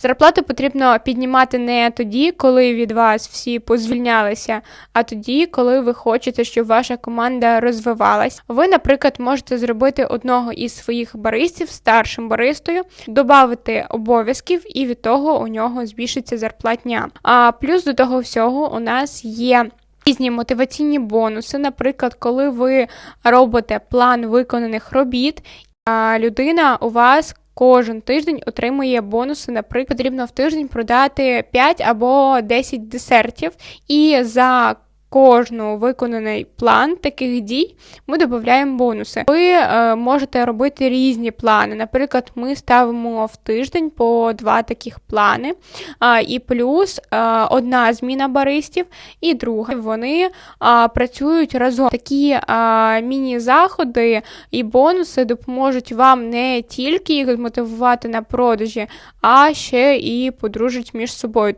Зарплату потрібно піднімати не тоді, коли від вас всі позвільнялися, а тоді, коли ви хочете, щоб ваша команда розвивалась. Ви, наприклад, можете зробити одного із своїх баристів старшим баристою, додати обов'язків, і від того у нього збільшиться зарплатня. А плюс до того всього у нас є. Різні мотиваційні бонуси, наприклад, коли ви робите план виконаних робіт, а людина у вас кожен тиждень отримує бонуси. Наприклад, потрібно в тиждень продати 5 або 10 десертів, і за кожну виконаний план таких дій ми додаємо бонуси. Ви е, можете робити різні плани. Наприклад, ми ставимо в тиждень по два таких плани, а, і плюс е, одна зміна баристів і друга. Вони а, працюють разом. Такі а, міні-заходи і бонуси допоможуть вам не тільки їх змотивувати на продажі, а ще і подружить між собою.